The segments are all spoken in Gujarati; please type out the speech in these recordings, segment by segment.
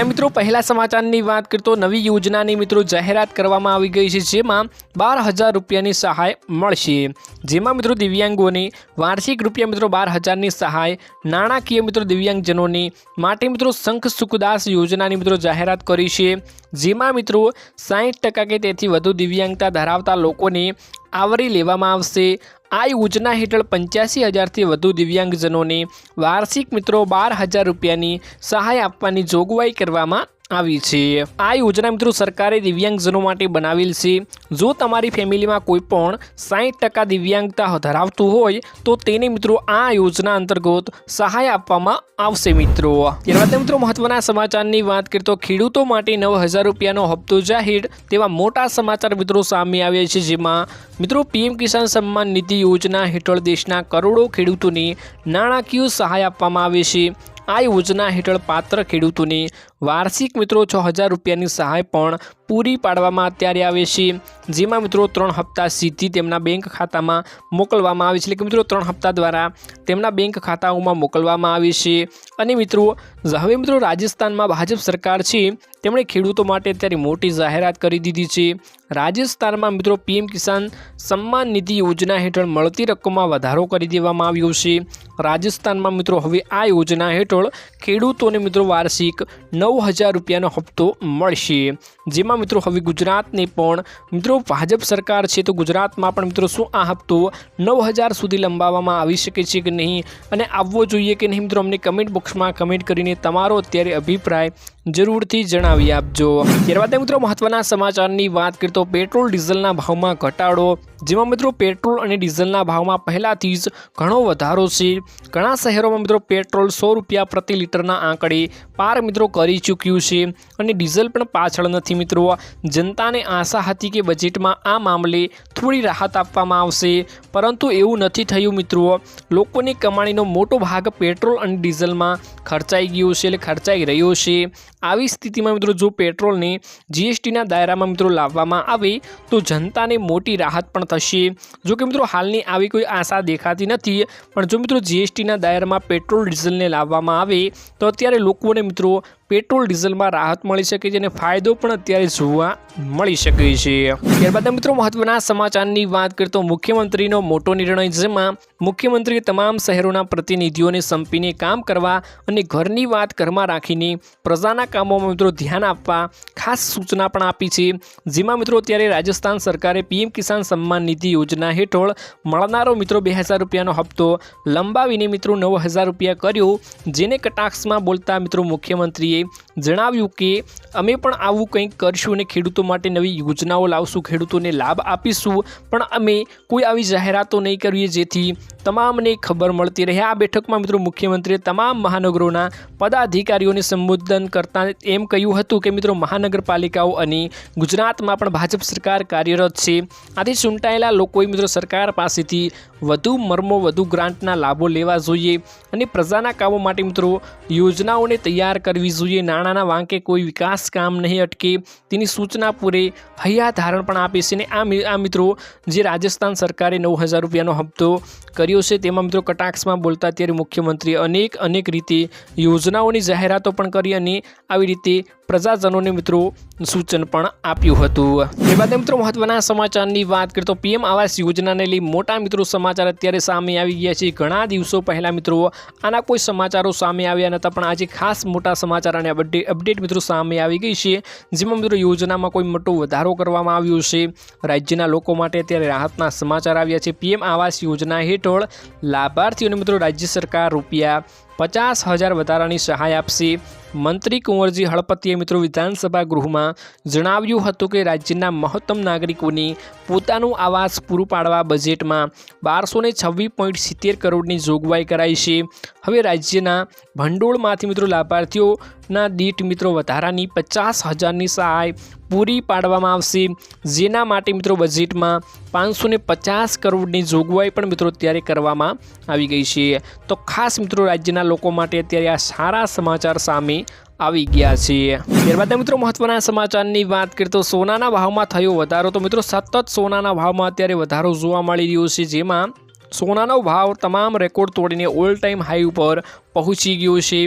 આજના મિત્રો, પહેલા સમાચારની વાત કરતો નવી યોજનાની મિત્રો જાહેરાત કરવામાં આવી ગઈ છે, જેમાં બાર હજાર રૂપિયાની સહાય મળશે. જેમાં મિત્રો દિવ્યાંગોને વાર્ષિક રૂપિયા મિત્રો બાર હજારની સહાય, નાણાકીય મિત્રો દિવ્યાંગજનોને માટે મિત્રો શંખ સુખદાસ યોજનાની મિત્રો જાહેરાત કરી છે, જેમાં મિત્રો સાહીઠ ટકા કે તેથી વધુ દિવ્યાંગતા ધરાવતા લોકોને આવરી લેવામાં આવશે. આ યોજના હેઠળ પંચ્યાસી હજારથી વધુ દિવ્યાંગજનોને વાર્ષિક મિત્રો બાર હજાર રૂપિયાની સહાય આપવાની જોગવાઈ કરવામાં આવી છે. આ યોજના મિત્રો સરકારે દિવ્યાંગજનો માટે બનાવેલ છે. જો તમારી ફેમિલીમાં કોઈ પણ સાહીઠ ટકા દિવ્યાંગતા ધરાવતું હોય, તો તેને મિત્રો આ યોજના અંતર્ગત સહાય આપવામાં આવશે મિત્રો. ત્યારબાદ મિત્રો મહત્વના સમાચારની વાત કરીએ તો ખેડૂતો માટે નવ હજાર રૂપિયાનો હપ્તો જાહેર તેવા મોટા સમાચાર મિત્રો સામે આવ્યા છે જેમાં મિત્રો પીએમ કિસાન સન્માન નિધિ યોજના હેઠળ દેશના કરોડો ખેડૂતોને નાણાકીય સહાય આપવામાં આવે છે. આ યોજના હેઠળ પાત્ર ખેડૂતોને વાર્ષિક મિત્રો છ હજાર રૂપિયાની સહાય પણ પૂરી પાડવામાં અત્યારે આવે છે. જેમાં મિત્રો ત્રણ હપ્તા સીધી તેમના બેંક ખાતામાં મોકલવામાં આવે છે. એટલે કે મિત્રો ત્રણ હપ્તા દ્વારા તેમના બેંક ખાતાઓમાં મોકલવામાં આવે છે. અને મિત્રો, હવે મિત્રો રાજસ્થાનમાં ભાજપ સરકાર છે, તેમણે ખેડૂતો માટે અત્યારે મોટી જાહેરાત કરી દીધી છે. રાજસ્થાનમાં મિત્રો પીએમ કિસાન સન્માન નિધિ યોજના હેઠળ મળતી રકમમાં વધારો કરી દેવામાં આવ્યો છે. રાજસ્થાનમાં મિત્રો હવે આ યોજના હેઠળ ખેડૂતોને મિત્રો વાર્ષિક નવ હજાર રૂપિયાનો હપ્તો મળશે. જેમાં મિત્રો, હવે ગુજરાતને પણ મિત્રો, ભાજપ સરકાર છે તો ગુજરાતમાં પણ મિત્રો શું આ હપ્તો નવ હજાર સુધી લંબાવવામાં આવી શકે છે કે નહીં? અને આવવો જોઈએ કે નહીં? મિત્રો, અમને કમેન્ટ બોક્સમાં કમેન્ટ કરીને તમારો અત્યારે અભિપ્રાય જરૂરથી જણાવી આપજો. ત્યારબાદ મિત્રો મહત્વના સમાચારની વાત કરીએ તો પેટ્રોલ, ડીઝલના ભાવમાં ઘટાડો. જેમાં મિત્રો પેટ્રોલ અને ડીઝલના ભાવમાં પહેલાંથી જ ઘણો વધારો છે. ઘણા શહેરોમાં મિત્રો પેટ્રોલ સો રૂપિયા પ્રતિ લીટરના આંકડે પાર મિત્રો કરી ચૂક્યું છે. અને ડીઝલ પણ પાછળ નથી મિત્રો. જનતાને આશા હતી કે બજેટમાં આ મામલે થોડી રાહત આપવામાં આવશે. પરંતુ એવું નથી થયું મિત્રો. લોકોની કમાણીનો મોટો ભાગ પેટ્રોલ અને ડીઝલમાં ખર્ચાઈ ગયો છે, એટલે ખર્ચાઈ રહ્યો છે. આવી સ્થિતિમાં મિત્રો જો પેટ્રોલને જીએસટીના દાયરામાં મિત્રો લાવવામાં આવે, તો જનતાને મોટી રાહત પણ થશે. જો કે મિત્રો હાલની આવી કોઈ આશા દેખાતી નથી, પણ જો મિત્રો જીએસટીના દાયરામાં પેટ્રોલ ડીઝલને લાવવામાં આવે, તો અત્યારે લોકોને મિત્રો પેટ્રોલ, ડીઝલમાં રાહત મળી શકે છે અને ફાયદો પણ અત્યારે જોવા મળી શકે છે. ત્યારબાદ મિત્રો મહત્વના સમાચારની વાત કરીએ તો મુખ્યમંત્રીનો મોટો નિર્ણય જેમાં મુખ્યમંત્રીએ તમામ શહેરોના પ્રતિનિધિઓને સંપીને કામ કરવા અને ઘરની વાત ઘરમાં રાખીને પ્રજાના કામોમાં મિત્રો ધ્યાન આપવા ખાસ સૂચના પણ આપી છે. જેમાં મિત્રો અત્યારે રાજસ્થાન સરકારે પીએમ કિસાન સન્માન નિધિ યોજના હેઠળ મળનારો મિત્રો બે હજાર રૂપિયાનો હપ્તો લંબાવીને મિત્રો નવ હજાર રૂપિયા કર્યો, જેને કટાક્ષમાં બોલતા મિત્રો મુખ્યમંત્રીએ જણાવ્યું કે, અમે પણ આવું કંઈક કરશું અને ખેડૂતો માટે નવી યોજનાઓ લાવશું, ખેડૂતોને લાભ આપીશું, પણ અમે કોઈ આવી જાહેરાતો નહીં કરીએ જેથી તમામને ખબર મળતી રહે. આ બેઠકમાં મિત્રો મુખ્યમંત્રીએ તમામ મહાનગરોના પદાધિકારીઓને સંબોધન કરતા એમ કહ્યું હતું કે, મિત્રો, મહાનગરપાલિકાઓ અને ગુજરાતમાં પણ ભાજપ સરકાર કાર્યરત છે. આથી ચૂંટાયેલા લોકોએ મિત્રો સરકાર પાસેથી વધુ મર્મો, વધુ ગ્રાન્ટના લાભો લેવા જોઈએ અને પ્રજાના કામો માટે મિત્રો યોજનાઓને તૈયાર કરવી જોઈએ. નાણાંના વાંકે કોઈ વિકાસ કામ નહીં અટકે, તેની સૂચના પૂરે હૈયા ધારણ પણ આપે છે. અને આ મિત્રો જે રાજસ્થાન સરકારે નવ હજાર રૂપિયાનો હપ્તો કર્યો છે, તેમાં મિત્રો કટાક્ષમાં બોલતા ત્યારે મુખ્યમંત્રીએ અનેક અનેક રીતે યોજનાઓની જાહેરાતો પણ કરી અને આવી રીતે પ્રજાજનોને મિત્રો સૂચન પણ આપ્યું હતું. ત્યારબાદ મિત્રો મહત્વના સમાચારની વાત કરીએ તો પીએમ આવાસ યોજનાને લઈ મોટા મિત્રો સમાચાર અત્યારે સામે આવી ગયા છે. ઘણા દિવસો પહેલાં મિત્રો આના કોઈ સમાચારો સામે આવ્યા નહોતા, પણ આજે ખાસ મોટા સમાચાર અને અપડેટ અપડેટ મિત્રો સામે આવી ગઈ છે. જેમાં મિત્રો યોજનામાં કોઈ મોટો વધારો કરવામાં આવ્યો છે. રાજ્યના લોકો માટે અત્યારે રાહતના સમાચાર આવ્યા છે. પીએમ આવાસ યોજના હેઠળ લાભાર્થીઓને મિત્રો રાજ્ય સરકાર રૂપિયા પચાસ હજાર વધારાની સહાય આપશે. મંત્રી કુંવરજી હળપતિએ મિત્રો વિધાનસભા ગૃહમાં જણાવ્યું હતું કે રાજ્યના મહત્તમ નાગરિકોને પોતાનું આવાસ પૂરું પાડવા બજેટમાં બારસો ને છવ્વીસ પોઈન્ટ સિત્તેર કરોડની જોગવાઈ કરાઈ છે. હવે રાજ્યના ભંડોળમાંથી મિત્રો લાભાર્થીઓના દીઠ મિત્રો વધારાની પચાસ હજારની સહાય પૂરી પાડવામાં આવશે. જેના માટે મિત્રો બજેટમાં પાંચસો ને પચાસ કરોડની જોગવાઈ પણ મિત્રો અત્યારે કરવામાં આવી ગઈ છે. તો ખાસ મિત્રો રાજ્યના લોકો માટે અત્યારે આ સારા સમાચાર સામે આવી ગયા છે ત્યારબાદ મિત્રો મહત્વના સમાચારની વાત કરીએ તો સોનાના ભાવમાં થયો વધારો. તો મિત્રો સતત સોનાના ભાવમાં અત્યારે વધારો જોવા મળી રહ્યો છે, જેમાં સોનાનો ભાવ તમામ રેકોર્ડ તોડીને ઓલ ટાઈમ હાઈ ઉપર પહોંચી ગયો છે.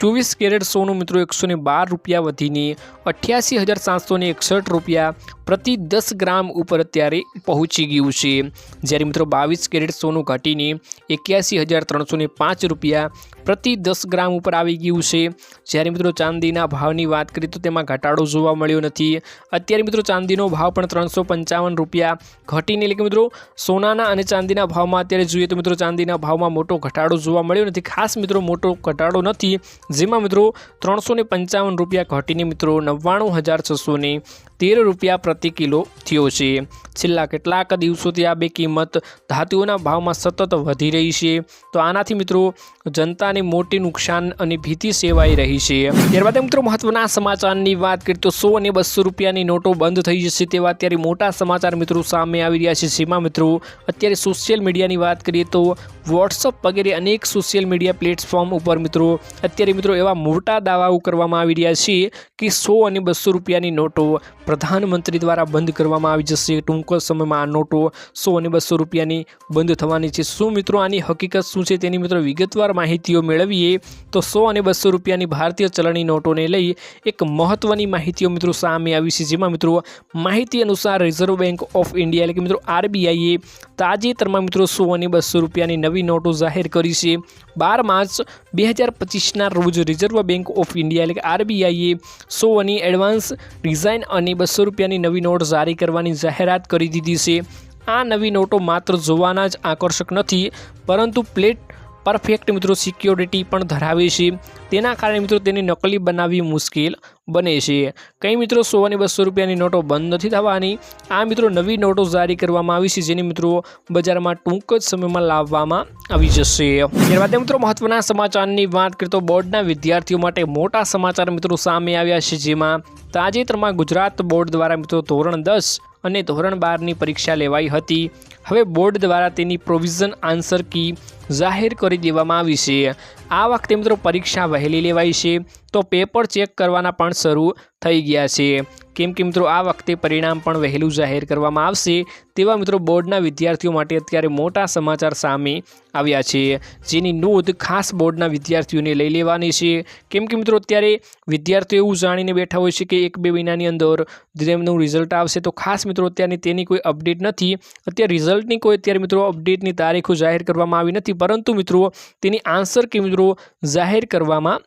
ચોવીસ કેરેટ સોનું મિત્રો એકસો બાર રૂપિયા વધીને અઠ્યાસી હજાર સાતસો એકસઠ રૂપિયા પ્રતિ દસ ગ્રામ ઉપર અત્યારે પહોંચી ગયું છે. જ્યારે મિત્રો બાવીસ કેરેટ સોનું ઘટીને એક્યાસી હજાર ત્રણસો પાંચ રૂપિયા પ્રતિ દસ ગ્રામ ઉપર આવી ગયું છે. જ્યારે મિત્રો ચાંદીના ભાવની વાત કરીએ તો તેમાં ઘટાડો જોવા મળ્યો નથી. અત્યારે મિત્રો ચાંદીનો ભાવ પણ ત્રણસો પંચાવન રૂપિયા ઘટીને એટલે કે મિત્રો સોનાના અને ચાંદીના ભાવમાં અત્યારે જોઈએ તો મિત્રો ચાંદીના ભાવમાં મોટો ઘટાડો જોવા મળ્યો નથી. ખાસ મિત્રો મોટો ઘટાડો નથી. જેમાં મિત્રો ત્રણસો પંચાવન રૂપિયા ઘટીને મિત્રો નવ્વાણું હજાર છસો તેર રૂપિયા પ્રતિ કિલો થયો છે. છેલ્લા કેટલાક દિવસોથી આ બે કિંમત ધાતુઓના ભાવમાં સતત વધી રહી છે. તો આનાથી મિત્રો જનતાને મોટી નુકસાન અને ભીતિ સેવાઈ રહી છે. ત્યારબાદ મિત્રો મહત્વના સમાચારની વાત કરીએ તો સો અને બસો રૂપિયાની નોટો બંધ થઈ જશે તેવા અત્યારે મોટા સમાચાર મિત્રો સામે આવી રહ્યા છે. જેમાં મિત્રો અત્યારે સોશિયલ મીડિયાની વાત કરીએ તો વોટ્સઅપ વગેરે અનેક સોશિયલ મીડિયા પ્લેટફોર્મ ઉપર મિત્રો, અત્યારે મિત્રો એવા મોટા દાવાઓ કરવામાં આવી રહ્યા છે કે સો અને બસો રૂપિયાની નોટો પ્રધાનમંત્રી દ્વારા બંધ કરવામાં આવી જશે. ટૂંક સમયમાં આ નોટો સો અને બસો રૂપિયાની બંધ થવાની છે. શું મિત્રો આની હકીકત શું છે તેની મિત્રો વિગતવાર માહિતીઓ મેળવીએ તો સો અને બસો રૂપિયાની ભારતીય ચલણી નોટોને લઈ એક મહત્ત્વની માહિતીઓ મિત્રો સામે આવી છે. જેમાં મિત્રો માહિતી અનુસાર રિઝર્વ બેંક ઓફ ઇન્ડિયા એટલે કે મિત્રો આરબીઆઈએ તાજેતરમાં મિત્રો સો અને બસો રૂપિયાની નવી નોટો જાહેર કરી છે. બાર માર્ચ બે હજાર પચીસના રોજ રિઝર્વ બેંક ઓફ ઇન્ડિયા એટલે કે આરબીઆઈએ સોની એડવાન્સ ડિઝાઇન અને બસો રૂપિયાની નવી નોટ જારી કરવાની જાહેરાત કરી દીધી છે. આ નવી નોટો માત્ર જોવાના જ આકર્ષક નથી, પરંતુ પ્લેટ પરફેક્ટ મિત્રો સિક્યોરિટી પણ ધરાવે છે. તેના કારણે મિત્રો તેને નકલી બનાવવી મુશ્કેલ બને છે. કંઈ મિત્રો સો અને બસો રૂપિયાની નોટો બંધ નથી થવાની. આ મિત્રો નવી નોટો જારી કરવામાં આવી છે, જેની મિત્રો બજારમાં ટૂંક જ સમયમાં લાવવામાં આવી જશે. ત્યારબાદ મિત્રો મહત્વના સમાચારની વાત કરીએ તો બોર્ડના વિદ્યાર્થીઓ માટે મોટા સમાચાર મિત્રો સામે આવ્યા છે, જેમાં તાજેતરમાં ગુજરાત બોર્ડ દ્વારા મિત્રો ધોરણ દસ અને ધોરણ બારની પરીક્ષા લેવાઈ હતી. હવે બોર્ડ દ્વારા તેની પ્રોવિઝન આન્સર કી જાહેર કરી દેવામાં આવી છે. આ વખતે મિત્રો પરીક્ષા વહેલી લેવાઈ છે. તો પેપર ચેક કરવાના પણ શરૂ થઈ ગયા છે. કેમ કે મિત્રો આ વખતે પરિણામ પણ વહેલું જાહેર કરવામાં આવશે તેવા મિત્રો બોર્ડના વિદ્યાર્થીઓ માટે અત્યારે મોટા સમાચાર સામે આવ્યા છે. જેની નોંધ ખાસ બોર્ડના વિદ્યાર્થીઓને લઈ લેવાની છે. કેમ કે મિત્રો અત્યારે વિદ્યાર્થીઓ એવું જાણીને બેઠા હોય છે કે એક બે મહિનાની અંદર તેમનું રિઝલ્ટ આવશે તો ખાસ મિત્રો અત્યારની તેની કોઈ અપડેટ નથી. અત્યારે રિઝલ્ટની કોઈ અત્યારે મિત્રો અપડેટની તારીખો જાહેર કરવામાં આવી નથી. પરંતુ મિત્રો તેની આન્સર કે મિત્રો જાહેર કરવામાં